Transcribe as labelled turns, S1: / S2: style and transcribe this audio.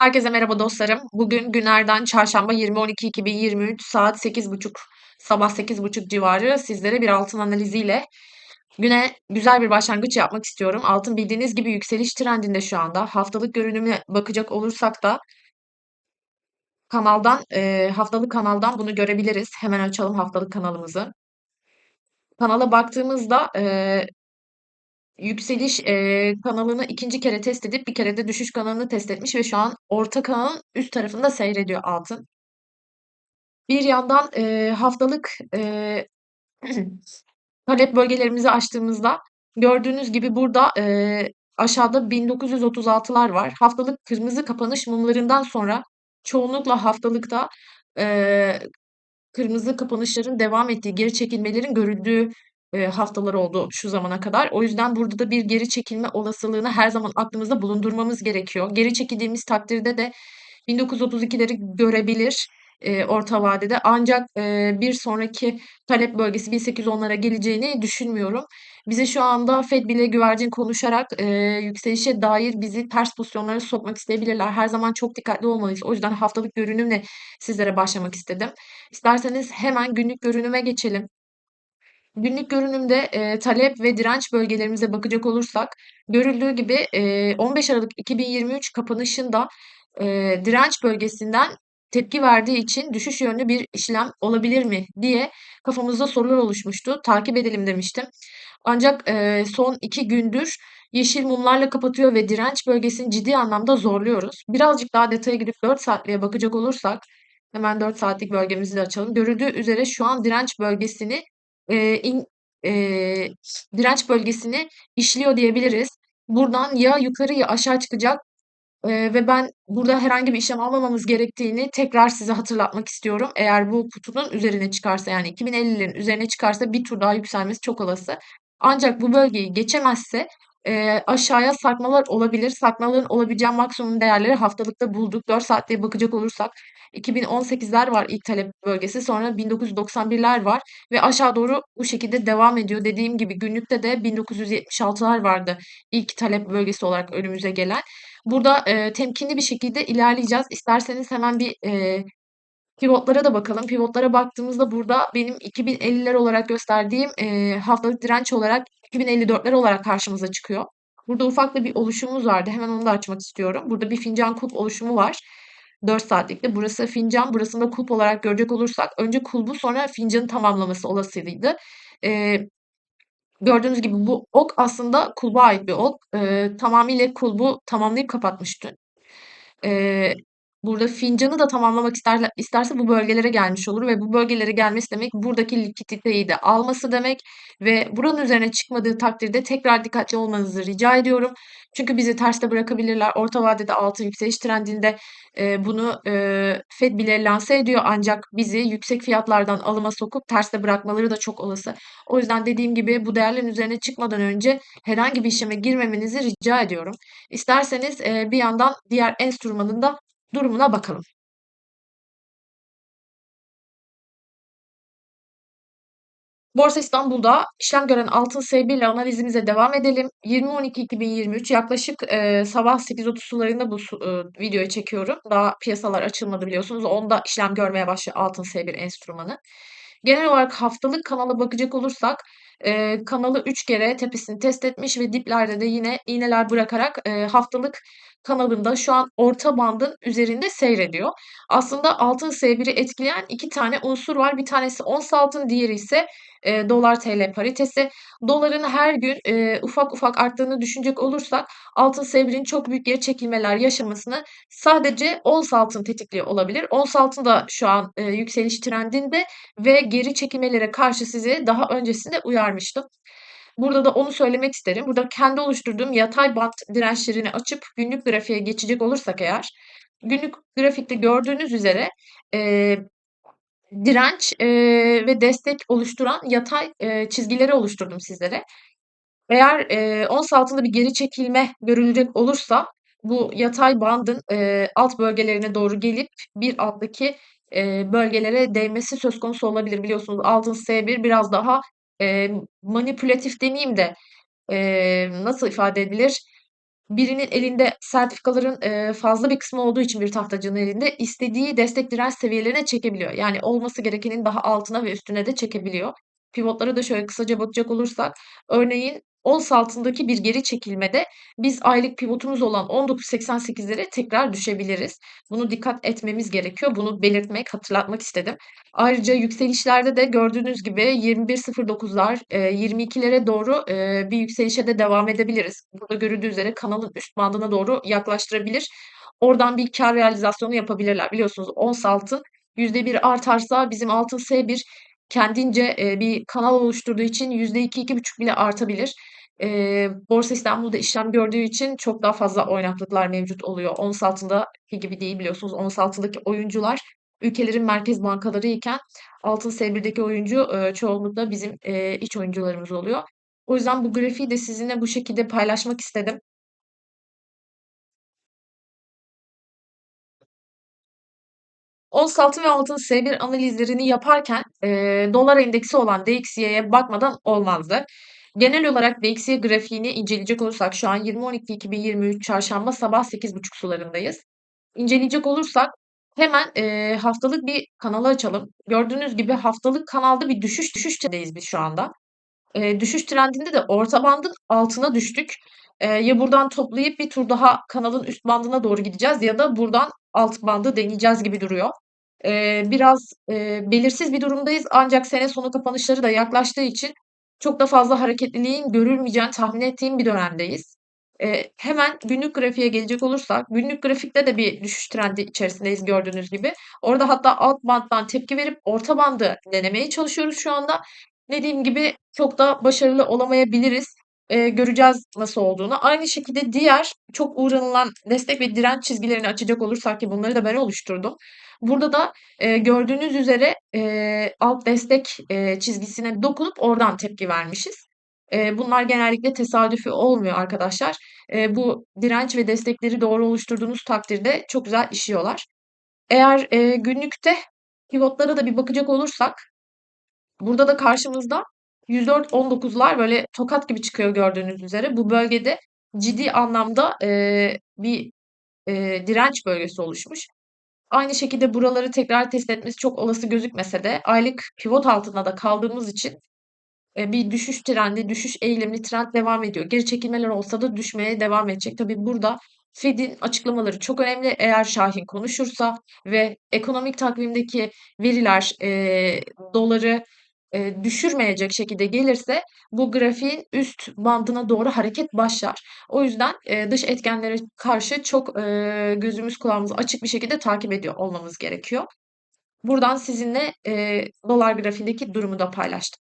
S1: Herkese merhaba dostlarım. Bugün günlerden çarşamba 20.12.2023 saat 8.30 sabah 8.30 civarı sizlere bir altın analiziyle güne güzel bir başlangıç yapmak istiyorum. Altın bildiğiniz gibi yükseliş trendinde şu anda. Haftalık görünümüne bakacak olursak da kanaldan e, haftalık kanaldan bunu görebiliriz. Hemen açalım haftalık kanalımızı. Kanala baktığımızda e, yükseliş e, kanalını ikinci kere test edip bir kere de düşüş kanalını test etmiş ve şu an orta kanalın üst tarafında seyrediyor altın. Bir yandan e, haftalık e, talep bölgelerimizi açtığımızda gördüğünüz gibi burada e, aşağıda 1936'lar var. Haftalık kırmızı kapanış mumlarından sonra çoğunlukla haftalıkta e, kırmızı kapanışların devam ettiği, geri çekilmelerin görüldüğü haftalar oldu şu zamana kadar. O yüzden burada da bir geri çekilme olasılığını her zaman aklımızda bulundurmamız gerekiyor. Geri çekildiğimiz takdirde de 1932'leri görebilir e, orta vadede. Ancak e, bir sonraki talep bölgesi 1810'lara geleceğini düşünmüyorum. Bize şu anda Fed bile güvercin konuşarak e, yükselişe dair bizi ters pozisyonlara sokmak isteyebilirler. Her zaman çok dikkatli olmalıyız. O yüzden haftalık görünümle sizlere başlamak istedim. İsterseniz hemen günlük görünüme geçelim. Günlük görünümde e, talep ve direnç bölgelerimize bakacak olursak görüldüğü gibi e, 15 Aralık 2023 kapanışında e, direnç bölgesinden tepki verdiği için düşüş yönlü bir işlem olabilir mi diye kafamızda sorular oluşmuştu. Takip edelim demiştim. Ancak e, son iki gündür yeşil mumlarla kapatıyor ve direnç bölgesini ciddi anlamda zorluyoruz. Birazcık daha detaya girip 4 saatliğe bakacak olursak hemen 4 saatlik bölgemizi de açalım. Görüldüğü üzere şu an direnç bölgesini e, in, e, direnç bölgesini işliyor diyebiliriz. Buradan ya yukarı ya aşağı çıkacak Eee, ve ben burada herhangi bir işlem almamamız gerektiğini tekrar size hatırlatmak istiyorum. Eğer bu kutunun üzerine çıkarsa yani 2050'lerin üzerine çıkarsa bir tur daha yükselmesi çok olası. Ancak bu bölgeyi geçemezse eee, aşağıya sarkmalar olabilir. Sarkmaların olabileceği maksimum değerleri haftalıkta bulduk. 4 saatliğe bakacak olursak 2018'ler var ilk talep bölgesi. Sonra 1991'ler var ve aşağı doğru bu şekilde devam ediyor. Dediğim gibi günlükte de 1976'lar vardı ilk talep bölgesi olarak önümüze gelen. Burada e, temkinli bir şekilde ilerleyeceğiz. İsterseniz hemen bir e, pivotlara da bakalım. Pivotlara baktığımızda burada benim 2050'ler olarak gösterdiğim e, haftalık direnç olarak 2054'ler olarak karşımıza çıkıyor. Burada ufak da bir oluşumumuz vardı. Hemen onu da açmak istiyorum. Burada bir fincan kulp oluşumu var. 4 saatlikte. Burası fincan, burasını da kulp olarak görecek olursak önce kulbu sonra fincanı tamamlaması olasıydı. E, Gördüğünüz gibi bu ok aslında kulba ait bir ok. Eee, tamamıyla kulbu tamamlayıp kapatmıştı. Eee, burada fincanı da tamamlamak isterler, isterse bu bölgelere gelmiş olur ve bu bölgelere gelmesi demek buradaki likiditeyi de alması demek ve buranın üzerine çıkmadığı takdirde tekrar dikkatli olmanızı rica ediyorum. Çünkü bizi terste bırakabilirler. Orta vadede altın yükseliş trendinde e, bunu e, Fed bile lanse ediyor ancak bizi yüksek fiyatlardan alıma sokup terste bırakmaları da çok olası. O yüzden dediğim gibi bu değerlerin üzerine çıkmadan önce herhangi bir işleme girmemenizi rica ediyorum. İsterseniz e, bir yandan diğer enstrümanın da durumuna bakalım. Borsa İstanbul'da işlem gören altın S1 ile analizimize devam edelim. 20.12.2023 yaklaşık e, sabah 8.30 sularında bu e, videoyu çekiyorum. Daha piyasalar açılmadı biliyorsunuz. Onda işlem görmeye başlıyor altın S1 enstrümanı. Genel olarak haftalık kanala bakacak olursak e, kanalı 3 kere tepesini test etmiş ve diplerde de yine iğneler bırakarak e, haftalık kanalında şu an orta bandın üzerinde seyrediyor. Aslında altın S1'i etkileyen iki tane unsur var. Bir tanesi ons altın, diğeri ise e, dolar TL paritesi. Doların her gün e, ufak ufak arttığını düşünecek olursak altın S1'in çok büyük geri çekilmeler yaşamasını sadece ons altın tetikliyor olabilir. Ons altın da şu an e, yükseliş trendinde ve geri çekilmelere karşı sizi daha öncesinde uyarmıştım. Burada da onu söylemek isterim. Burada kendi oluşturduğum yatay bant dirençlerini açıp günlük grafiğe geçecek olursak eğer günlük grafikte gördüğünüz üzere e, direnç e, ve destek oluşturan yatay e, çizgileri oluşturdum sizlere. Eğer e, ons altında bir geri çekilme görülecek olursa bu yatay bandın e, alt bölgelerine doğru gelip bir alttaki e, bölgelere değmesi söz konusu olabilir. Biliyorsunuz altın S1 biraz daha e, manipülatif demeyeyim de e, nasıl ifade edilir? Birinin elinde sertifikaların, fazla bir kısmı olduğu için bir tahtacının elinde istediği destek direnç seviyelerine çekebiliyor. Yani olması gerekenin daha altına ve üstüne de çekebiliyor. Pivotlara da şöyle kısaca bakacak olursak örneğin ons altındaki bir geri çekilmede biz aylık pivotumuz olan 19.88'lere tekrar düşebiliriz. Bunu dikkat etmemiz gerekiyor. Bunu belirtmek, hatırlatmak istedim. Ayrıca yükselişlerde de gördüğünüz gibi 21.09'lar, eee, 22'lere doğru, eee, bir yükselişe de devam edebiliriz. Burada görüldüğü üzere kanalın üst bandına doğru yaklaştırabilir. Oradan bir kâr realizasyonu yapabilirler. Biliyorsunuz ons altın %1 artarsa bizim altın S1 kendince, eee, bir kanal oluşturduğu için %2-2,5 bile artabilir. Eee, Borsa İstanbul'da işlem gördüğü için çok daha fazla oynaklıklar mevcut oluyor. Ons altındaki gibi değil biliyorsunuz. Ons altındaki oyuncular ülkelerin merkez bankaları iken altın S1'deki oyuncu, eee, çoğunlukla bizim, eee, iç oyuncularımız oluyor. O yüzden bu grafiği de sizinle bu şekilde paylaşmak istedim. Ons altın ve altın S1 analizlerini yaparken, eee, dolar endeksi olan DXY'ye bakmadan olmazdı. Genel olarak DXY grafiğini inceleyecek olursak şu an 20.12.2023 çarşamba sabah 8.30 sularındayız. İnceleyecek olursak hemen, eee, haftalık bir kanalı açalım. Gördüğünüz gibi haftalık kanalda bir düşüş düşüş trendeyiz biz şu anda. Eee, düşüş trendinde de orta bandın altına düştük. Eee, ya buradan toplayıp bir tur daha kanalın üst bandına doğru gideceğiz ya da buradan alt bandı deneyeceğiz gibi duruyor. Eee, biraz, eee, belirsiz bir durumdayız ancak sene sonu kapanışları da yaklaştığı için çok da fazla hareketliliğin görülmeyeceğini tahmin ettiğim bir dönemdeyiz. Eee, hemen günlük grafiğe gelecek olursak günlük grafikte de bir düşüş trendi içerisindeyiz gördüğünüz gibi. Orada hatta alt banttan tepki verip orta bandı denemeye çalışıyoruz şu anda. Dediğim gibi çok da başarılı olamayabiliriz. Eee, göreceğiz nasıl olduğunu. Aynı şekilde diğer çok uğranılan destek ve direnç çizgilerini açacak olursak ki bunları da ben oluşturdum. Burada da, eee, gördüğünüz üzere, eee, alt destek, eee, çizgisine dokunup oradan tepki vermişiz. Eee, bunlar genellikle tesadüfi olmuyor arkadaşlar. Eee, bu direnç ve destekleri doğru oluşturduğunuz takdirde çok güzel işliyorlar. Eğer, eee, günlükte pivotlara da bir bakacak olursak burada da karşımızda 104.19'lar böyle tokat gibi çıkıyor gördüğünüz üzere. Bu bölgede ciddi anlamda, eee, bir, eee, direnç bölgesi oluşmuş. Aynı şekilde buraları tekrar test etmesi çok olası gözükmese de aylık pivot altında da kaldığımız için, eee, bir düşüş trendi, düşüş eğilimli trend devam ediyor. Geri çekilmeler olsa da düşmeye devam edecek. Tabii burada Fed'in açıklamaları çok önemli. Eğer Şahin konuşursa ve ekonomik takvimdeki veriler, eee, doları, eee, düşürmeyecek şekilde gelirse bu grafiğin üst bandına doğru hareket başlar. O yüzden, eee, dış etkenlere karşı çok, eee, gözümüz kulağımız açık bir şekilde takip ediyor olmamız gerekiyor. Buradan sizinle, eee, dolar grafiğindeki durumu da paylaştım.